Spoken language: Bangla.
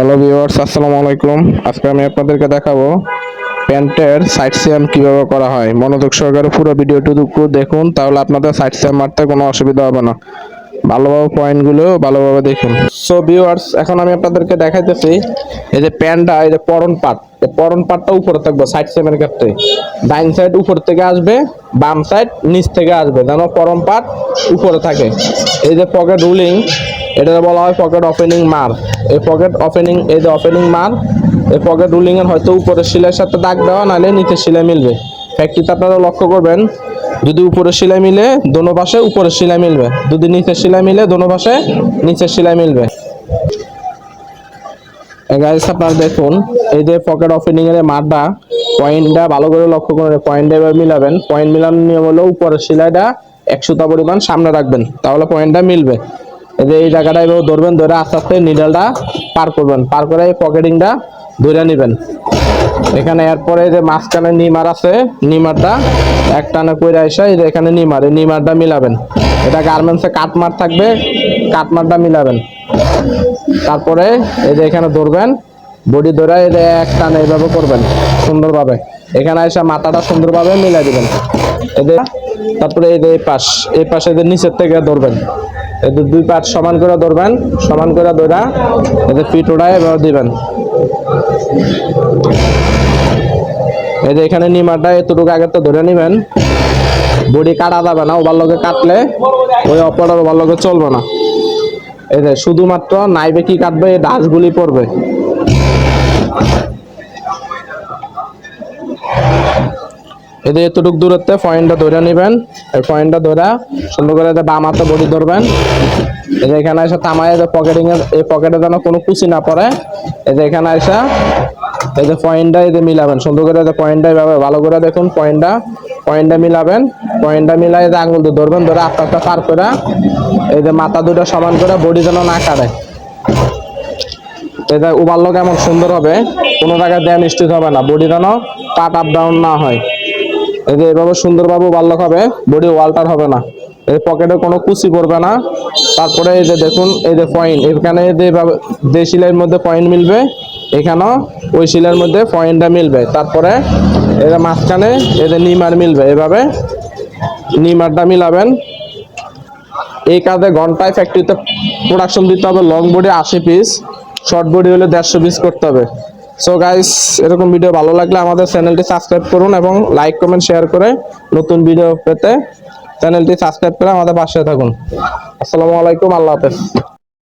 হ্যালো ভিউয়ার্স আসসালামু আলাইকুম। আজকে আমি আপনাদেরকে দেখাবো প্যান্টের সাইড সিয়াম কীভাবে করা হয়। মনোযোগ সহকারে পুরো ভিডিওটুকু দেখুন, তাহলে আপনাদের সাইড সিয়াম মারতে কোনো অসুবিধা হবে না। ভালোভাবে পয়েন্টগুলো ভালোভাবে দেখুন। সো ভিউয়ার্স এখন আমি আপনাদেরকে দেখাইতেছি, এই যে প্যান্টটা, এই যে পরন পাট। পরন পাটটা উপরে থাকবে সাইড সিয়ামের ক্ষেত্রে। ডাইন সাইড উপর থেকে আসবে, বাম সাইড নিচ থেকে আসবে। যেন পরন পাট উপরে থাকে। এই যে পকেট রুলিং এটা বলা হয় পকেট ওপেনিং মার। এই পকেট ওপেনিং এই যে ওপেনিং মার, এই পকেট রুলিং এর হয়তো উপরের শিলের সাথে দাগ দেওয়া, নাহলে নিচের শিলা মিলবে। ফ্যাক্টরিতে আপনারা লক্ষ্য করবেন, যদি উপরের শিলা মিলে, দোনো পাশে উপরের শিলা মিলবে। যদি নিচের শিলা মিলে, দোনো পাশে নিচের শিলা মিলবে। গাইস আপনারা দেখুন, এই যে পকেট ওপেনিং এর মারটা পয়েন্টটা ভালো করে লক্ষ্য করে পয়েন্টটা এবার মিলাবেন। পয়েন্ট মিলানোর নিয়ম হলো উপরের শিলাটা একশোটা পরিমাণ সামনে রাখবেন, তাহলে পয়েন্টটা মিলবে। যে এই জায়গাটা এভাবে ধরবেন, ধরে আস্তে আস্তে নিডলটা পার করবেন। পার করে এই পকেটিংটা ধরে নেবেন। এখানে এরপরে যে মাঝখানে নিমার আছে, নিমারটা এক টানে করে আসা এই যে এখানে নিমার, এই নিমারটা মিলাবেন। এটা গার্মেন্টসে কাটমার থাকবে কাটমারটা মিলাবেন। তারপরে এই যে এখানে ধরবেন বডি ধরে এই যে এক টানে এইভাবে করবেন সুন্দরভাবে। এখানে এসে মাথাটা সুন্দরভাবে মিলাই দিবেন। যে, তারপরে এই যে এই পাশ, এই পাশে নিচের থেকে ধরবেন। যে দুই পাশ সমান করে ধরবেন, সমান করে এই যে পিঠ ওড়ায় এভাবে দিবেন। এই যে এখানে নিমাটা এতটুকু আগে তো ধরে নিবেন, বডি কাটা যাবে না ওভারলকে কাটলে ওই অপরার ওভারলকে চলবে না। এই যে শুধুমাত্র নাইবে কি কাটবে, এই ডাসগুলি পড়বে। যে এতটুক দূরত্বে পয়েন্টটা ধরে নেবেন, এই পয়েন্টটা ধরে সুন্দর করে যে বাম হাতে বডি ধরবেন। এই যে এখানে এসে থামায় যে পকেটিং এর, এই পকেটে যেন কোনো কুচি না পড়ে। এই যে এখানে এসে এই যে পয়েন্টটা যে মিলাবেন, সুন্দর করে যে পয়েন্টটা এইভাবে ভালো করে দেখুন পয়েন্টটা। পয়েন্টটা মিলাবেন, পয়েন্টটা মিলাই যে আঙুল দিয়ে ধরবেন, ধরে আস্তে আস্তে পার করে এই যে মাথা দুটো সমান করে বডি যেন না কাটে এটা উবাল্য কেমন সুন্দর হবে, কোনো জায়গায় ড্যাম স্টিচ হবে না, বডি যেন পাট আপ ডাউন না হয়। এই যে এভাবে সুন্দরভাবে উবাল্য হবে বডি ওয়াল্টার হবে না। এই পকেটে কোনো কুচি পড়বে না। তারপরে এই যে দেখুন, এই যে পয়েন্ট এখানে যে শিলাইয়ের মধ্যে পয়েন্ট মিলবে, এখানেও ওই শিলার মধ্যে পয়েন্টটা মিলবে। তারপরে এটা মাঝখানে যে নিমার মিলবে, এভাবে নিমারটা মিলাবেন। এই কাজে ঘন্টায় ফ্যাক্টরিতে প্রোডাকশন দিতে হবে লং বডি আশি পিস শর্ট বডি হলে দেড়শো পিস করতে হবে। সো গাইস এরকম ভিডিও ভালো লাগলে আমাদের চ্যানেলটি সাবস্ক্রাইব করুন এবং লাইক কমেন্ট শেয়ার করে নতুন ভিডিও পেতে চ্যানেলটি সাবস্ক্রাইব করে আমাদের পাশে থাকুন। আসসালামু আলাইকুম, আল্লাহ হাফেজ।